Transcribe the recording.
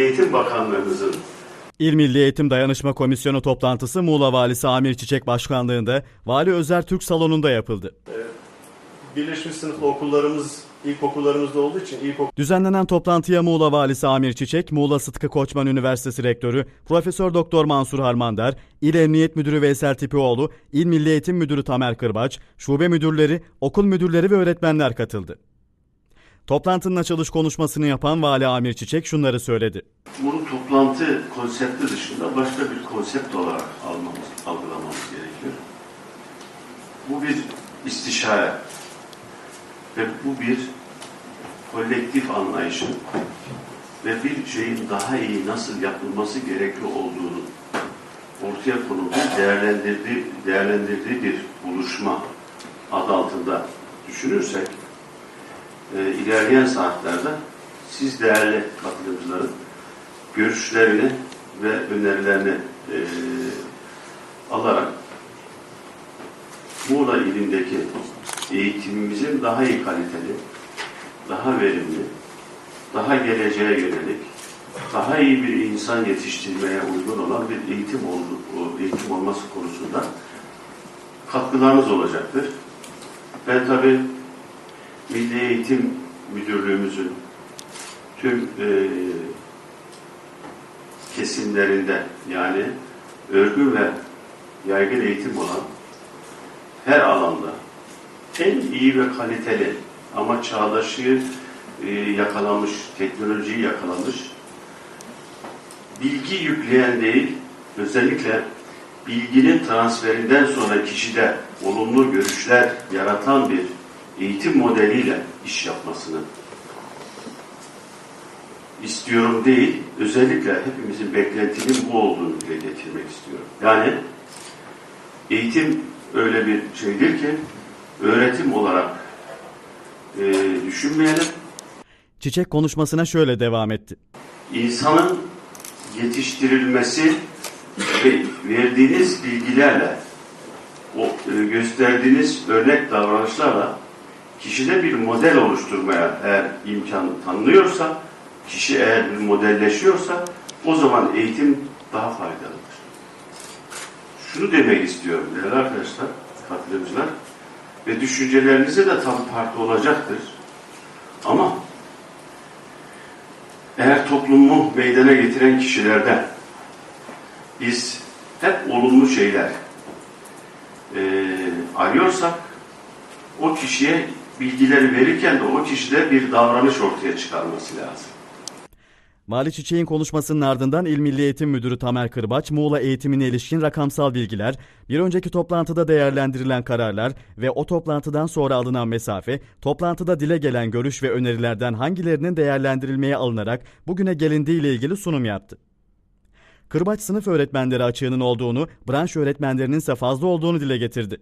Eğitim Bakanlığımızın İl Milli Eğitim Dayanışma Komisyonu toplantısı Muğla Valisi Amir Çiçek Başkanlığında Vali Özer Türk Salonu'nda yapıldı. birleşmiş sınıflı okullarımız, ilkokullarımızda olduğu için ilkokul Düzenlenen toplantıya Muğla Valisi Amir Çiçek, Muğla Sıtkı Koçman Üniversitesi Rektörü Profesör Doktor Mansur Harmander, İl Emniyet Müdürü Veysel Tipioğlu, İl Milli Eğitim Müdürü Tamer Kırbaç, şube müdürleri, okul müdürleri ve öğretmenler katıldı. Toplantının açılış konuşmasını yapan Vali Amir Çiçek şunları söyledi. bunu toplantı konsepti dışında başka bir konsept olarak almamız, algılamamız gerekiyor. Bu bir istişare ve bu bir kolektif anlayışın ve bir şeyin daha iyi nasıl yapılması gerekiyor olduğunu ortaya konulduğu, değerlendirdiği, değerlendirdiği bir buluşma adı altında düşünürsek e, ilerleyen saatlerde siz değerli katılımcıların görüşlerini ve önerilerini e, alarak Muğla ilindeki eğitimimizin daha iyi kaliteli, daha verimli, daha geleceğe yönelik, daha iyi bir insan yetiştirmeye uygun olan bir eğitim, oldu, eğitim olması konusunda katkılarınız olacaktır. Ben tabii Milli Eğitim Müdürlüğümüzün tüm e, kesimlerinde yani örgün ve yaygın eğitim olan her alanda en iyi ve kaliteli ama çağdaşı e, yakalamış, teknolojiyi yakalamış, bilgi yükleyen değil, özellikle bilginin transferinden sonra kişide olumlu görüşler yaratan bir eğitim modeliyle iş yapmasını istiyorum değil, özellikle hepimizin beklentinin bu olduğunu dile getirmek istiyorum. Yani eğitim öyle bir şeydir ki öğretim olarak e, düşünmeyelim. Çiçek konuşmasına şöyle devam etti. İnsanın yetiştirilmesi ve verdiğiniz bilgilerle, o e, gösterdiğiniz örnek davranışlarla kişide bir model oluşturmaya eğer imkan tanınıyorsa, kişi eğer bir modelleşiyorsa o zaman eğitim daha faydalıdır. Şunu demek istiyorum değerli arkadaşlar, katılımcılar ve düşüncelerinize de tam parti olacaktır. Ama eğer toplumu meydana getiren kişilerden biz hep olumlu şeyler e, arıyorsak o kişiye bilgileri verirken de o kişide bir davranış ortaya çıkarması lazım. Vali Çiçek'in konuşmasının ardından İl Milli Eğitim Müdürü Tamer Kırbaç, Muğla eğitimine ilişkin rakamsal bilgiler, bir önceki toplantıda değerlendirilen kararlar ve o toplantıdan sonra alınan mesafe, toplantıda dile gelen görüş ve önerilerden hangilerinin değerlendirilmeye alınarak bugüne gelindiği ile ilgili sunum yaptı. Kırbaç sınıf öğretmenleri açığının olduğunu, branş öğretmenlerinin ise fazla olduğunu dile getirdi.